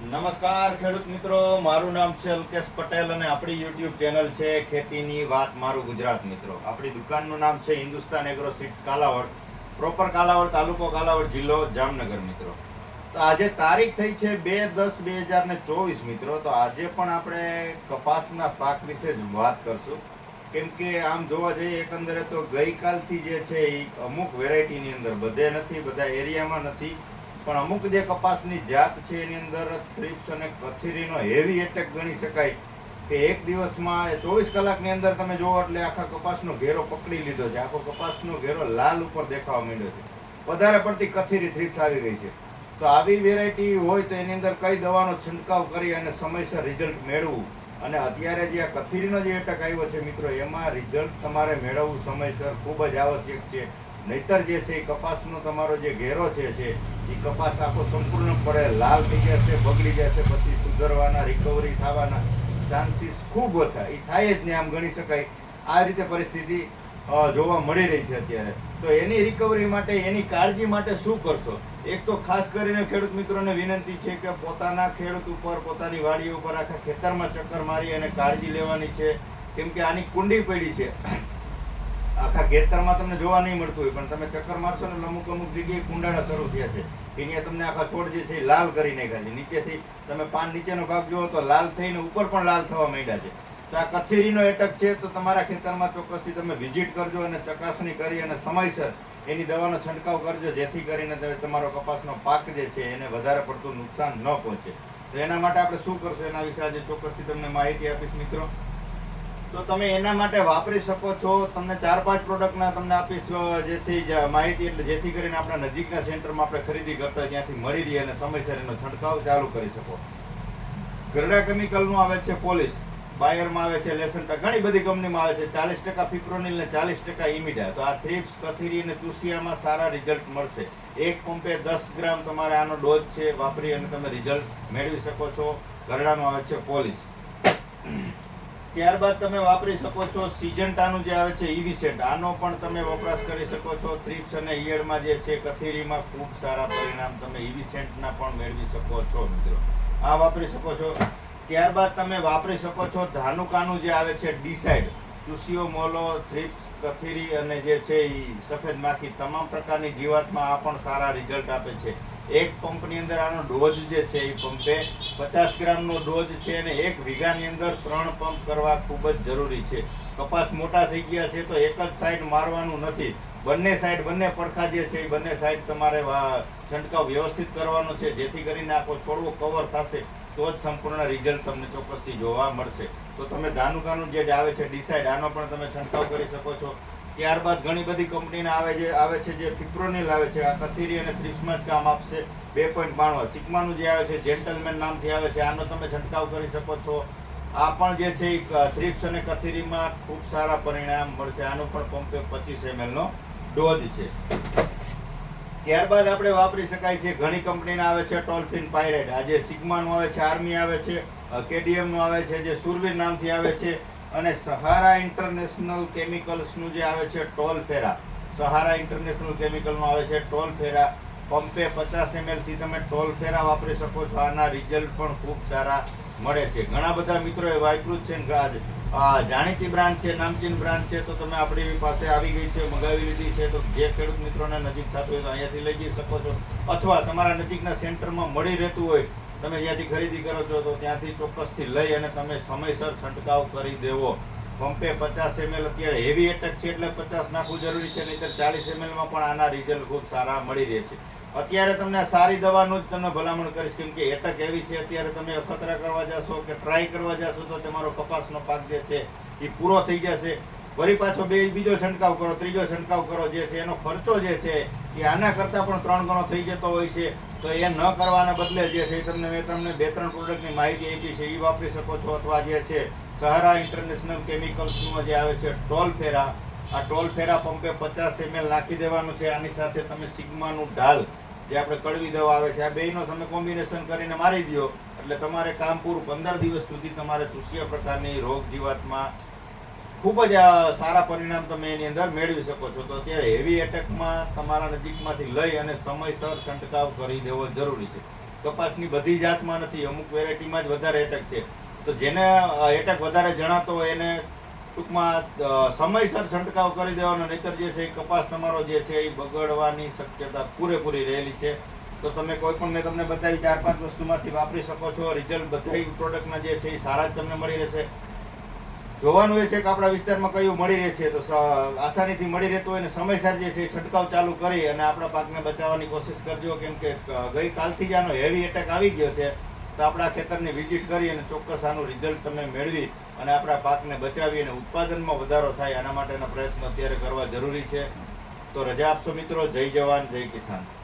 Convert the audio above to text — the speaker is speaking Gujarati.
નમસ્કાર ખેડૂત મિત્રો, મારું નામ છે અલ્કેશ પટેલ અને આપણી યુટ્યુબ ચેનલ છે ખેતીની વાત મારું ગુજરાત મિત્રો. આપણી દુકાનનું નામ છે Hindustan agro seeds Kalavad proper Kalavad, તાલુકો કાલાવડ જિલ્લો જામનગર મિત્રો. તો આજે તારીખ થઈ છે બે દસ બે હજાર ને ચોવીસ મિત્રો, તો આજે પણ આપણે કપાસના પાક વિશે જ વાત કરશું. કેમ કે આમ જોવા જઈએ એકંદરે તો ગઈકાલથી જે છે એ અમુક વેરાયટીની અંદર બધે નથી, બધા એરિયામાં નથી. પણ અમુક જે કપાસની જાત છે એની અંદર થ્રિપ્સ અને કથીરીનો હેવી એટેક ગણી શકાય કે એક દિવસમાં ચોવીસ કલાકની અંદર તમે જોવો એટલે આખા કપાસનો ઘેરો પકડી લીધો છે. આખો કપાસનો ઘેરો લાલ ઉપર દેખાવા માંડ્યો છે. વધારે પડતી કથીરી થ્રિપ્સ આવી ગઈ છે. તો આવી વેરાયટી હોય તો એની અંદર કઈ દવાનો છંટકાવ કરી અને સમયસર રિઝલ્ટ મેળવવું? અને અત્યારે જે આ કથીરીનો જે એટક આવ્યો છે મિત્રો, એમાં રિઝલ્ટ તમારે મેળવવું સમયસર ખૂબ જ આવશ્યક છે. નહીતર જે છે એ કપાસનો તમારો જે ઘેરો છે એ કપાસ આખો સંપૂર્ણપણે લાલ થઈ જશે, બગડી જશે, પછી સુધરવાના રિકવરી થવાના ચાન્સીસ ખૂબ ઓછા. એ થાય જ નહીં આમ ગણી શકાય. આ રીતે પરિસ્થિતિ જોવા મળી રહી છે અત્યારે. તો એની રિકવરી માટે, એની કાળજી માટે શું કરશો? એક તો ખાસ કરીને ખેડૂત મિત્રોને વિનંતી છે કે પોતાના ખેડૂત ઉપર, પોતાની વાડી ઉપર આખા ખેતરમાં ચક્કર મારી અને કાળજી લેવાની છે. કેમ કે આની કુંડી પડી છે. આખા ખેતરમાં તમને જોવા નહીં મળતું હોય, પણ તમે ચક્કર મારશો ને અમુક અમુક જગ્યાએ કુંડાળા શરૂ થયા છે. અહીંયા તમને આખા છોડ જે છે લાલ કરી નાખ્યા છે. નીચેથી તમે પાન નીચેનો ભાગ જુઓ તો લાલ થઈને ઉપર પણ લાલ થવા માંડ્યા છે. તો આ કથેરીનો એટક છે તો તમારા ખેતરમાં ચોક્કસથી તમે વિઝિટ કરજો અને ચકાસણી કરી અને સમયસર એની દવાનો છંટકાવ કરજો, જેથી કરીને તમે તમારો કપાસનો પાક જે છે એને વધારે પડતું નુકસાન ન પહોંચે. તો એના માટે આપણે શું કરશું? એના વિશે આજે ચોક્કસથી તમને માહિતી આપીશ મિત્રો. તો તમે એના માટે વાપરી શકો છો. તમને ચાર પાંચ પ્રોડક્ટના તમને આપીશ જે છે માહિતી. એટલે જેથી કરીને આપણા નજીકના સેન્ટરમાં આપણે ખરીદી કરતા ત્યાંથી મળી રહી અને સમયસર એનો છંટકાવ ચાલુ કરી શકો. ગરડા કેમિકલનું આવે છે પોલીસ. બાયરમાં આવે છે લેસન્ટા ઘણી બધી કંપનીમાં આવે છે. ચાલીસ ટકા ફિપ્રોનિલ ને ચાલીસ ટકા ઇમિડા તો આ થ્રીપ્સ કથીરી અને ચૂસિયામાં સારા રિઝલ્ટ મળશે. એક પંપે દસ ગ્રામ તમારે આનો ડોઝ છે વાપરી અને તમે રિઝલ્ટ મેળવી શકો છો. ગરડાનો આવે છે પોલીસ. ત્યારબાદ તમે વાપરી શકો છો સિજન્ટાનું જે આવે છે ઇવિસેન્ટ આનો પણ તમે વપરાશ કરી શકો છો. થ્રીપ્સ અને ઈયળમાં જે છે, કથીરીમાં ખૂબ સારા પરિણામ તમે ઇવિસેન્ટના પણ મેળવી શકો છો મિત્રો. આ વાપરી શકો છો. ત્યારબાદ તમે વાપરી શકો છો ધાનુકાનું જે આવે છે, ડિસાઇડ. ચૂસીઓ મોલો, થ્રીપ્સ, કથીરી અને જે છે એ સફેદ માખી, તમામ પ્રકારની જીવાતમાં આ પણ સારા રિઝલ્ટ આપે છે. એક પંપની અંદર આનો ડોઝ જે છે એ પંપે પચાસ ગ્રામનો ડોઝ છે અને એક વીઘાની અંદર ત્રણ પંપ કરવા ખૂબ જ જરૂરી છે. કપાસ મોટા થઈ ગયા છે તો એક જ સાઈડ મારવાનું નથી. બંને સાઈડ બંને પડખા જે છે એ બંને સાઈડ તમારે છંટકાવ વ્યવસ્થિત કરવાનો છે. જેથી કરીને આખો છોડવો કવર થશે તો જ સંપૂર્ણ રિઝલ્ટ તમને ચોક્કસથી જોવા મળશે. તો તમે ધાનુકાનું જે આવે છે ડિસાઇડ આનો પણ તમે છંટકાવ કરી શકો છો. ત્યારબાદ ઘણી બધી કંપનીના આવે છે આવે છે જે ફિપ્રોનિલ આવે છે, આ કથીરી અને થ્રિપ્સમાં જ કામ આપશે, બે પોઈન્ટ બાણું. સિગ્માનું જે આવે છે જેન્ટલમેન નામથી આવે છે, આનો તમે છંટકાવ કરી શકો છો. આ પણ જે છે, એ થ્રિપ્સ અને કથીરીમાં ખૂબ સારા પરિણામ મળશે. આનો પણ પંપે પચીસ નો ડોઝ છે. ત્યારબાદ આપણે વાપરી શકાય છે, ઘણી કંપનીના આવે છે ટોલ્ફિન પાયરેટ આ જે સિગ્માનું આવે છે આર્મી આવે છે કેડીએમનું આવે છે, જે સુરવીર નામથી આવે છે અને સહારા ઇન્ટરનેશનલ કેમિકલ્સનું જે આવે છે ટોલ ફેરા, સહારા ઇન્ટરનેશનલ કેમિકલનું આવે છે ટોલ ફેરા, પંપે પચાસ એમએલથી તમે ટોલ ફેરા વાપરી શકો છો. આના રિઝલ્ટ પણ ખૂબ સારા મળે છે. ઘણા બધા મિત્રોએ જ છે ને જાણીતી બ્રાન્ડ છે, નામચીન બ્રાન્ડ છે, તો તમે આપણી પાસે આવી ગઈ છે, મંગાવી લીધી છે, તો જે ખેડૂત મિત્રોને નજીક થતું હોય તો અહીંયાથી લઈ જઈ શકો છો. અથવા તમારા નજીકના સેન્ટરમાં મળી રહેતું હોય તમે જ્યાંથી ખરીદી કરો છો તો ત્યાંથી ચોક્કસથી લઈ અને તમે સમયસર છંટકાવ કરી દેવો. પંપે પચાસ એમએલ અત્યારે હેવી એટક છે એટલે પચાસ નાખવું જરૂરી છે, નહીંતર ચાલીસ એમએલમાં પણ આના રિઝલ્ટ ખૂબ સારા મળી રહે છે. અત્યારે તમને સારી દવાનું જ તમને ભલામણ કરીશ, કેમ કે એટક એવી છે, અત્યારે તમે અખતરા કરવા જશો કે ટ્રાય કરવા જશો તો તમારો કપાસનો પાક જે છે એ પૂરો થઈ જશે. વળી પાછો બે, બીજો છંટકાવ કરો, ત્રીજો છંટકાવ કરો જે છે, એનો ખર્ચો જે છે એ આના કરતાં પણ ત્રણ ગણો થઈ જતો હોય છે. તો એ ન કરવાના બદલે જે છે તમને મેં તમને બે ત્રણ પ્રોડક્ટની માહિતી આપી છે, એ વાપરી શકો છો અથવા જે છે સહારા ઇન્ટરનેશનલ કેમિકલ્સનું જે આવે છે, ટોલ ફેરા. આ ટોલ ફેરા પંપે પચાસ એમએલ નાખી દેવાનું છે, આની સાથે તમે સિગ્માનું ઢાલ, જે આપણે કડવી દવા આવે છે, આ બેયનો તમે કોમ્બિનેશન કરીને મારી દો એટલે તમારે કામ પૂરું પંદર દિવસ સુધી તમારે ચૂસ્યા પ્રકારની રોગ જીવાતમાં ખૂબ જ સારા પરિણામ તમે એની અંદર મેળવી શકો છો. તો અત્યારે હેવી એટેકમાં તમારા નજીકમાંથી લઈ અને સમયસર છંટકાવ કરી દેવો જરૂરી છે. કપાસની બધી જાતમાં નથી, અમુક વેરાયટીમાં જ વધારે એટેક છે. તો જેને એટેક વધારે જણાતો હોય એને ટૂંકમાં સમયસર છંટકાવ કરી દેવાનો, નહીતર જે છે એ કપાસ તમારો જે છે એ બગડવાની શક્યતા પૂરેપૂરી રહેલી છે. તો તમે કોઈ પણ મેં તમને બતાવી, ચાર પાંચ વસ્તુમાંથી વાપરી શકો છો. રિઝલ્ટ બધા પ્રોડક્ટના જે છે એ સારા જ તમને મળી રહેશે. જોવાનું એ છે કે આપણા વિસ્તારમાં કયું મળી રહે છે. તો આસાનીથી મળી રહેતું હોય ને સમયસર જે છે છંટકાવ ચાલુ કરી અને આપણા પાકને બચાવવાની કોશિશ કરજો. કેમ ક- ગઈકાલથી જ આનો હેવી એટેક આવી ગયો છે. તો આપણા ખેતરની વિઝિટ કરી અને ચોક્કસ આનું રિઝલ્ટ તમે મેળવી અને આપણા પાકને બચાવી અને ઉત્પાદનમાં વધારો થાય આના માટેના પ્રયત્નો અત્યારે કરવા જરૂરી છે. તો રજા આપશો મિત્રો. જય જવાન, જય કિસાન.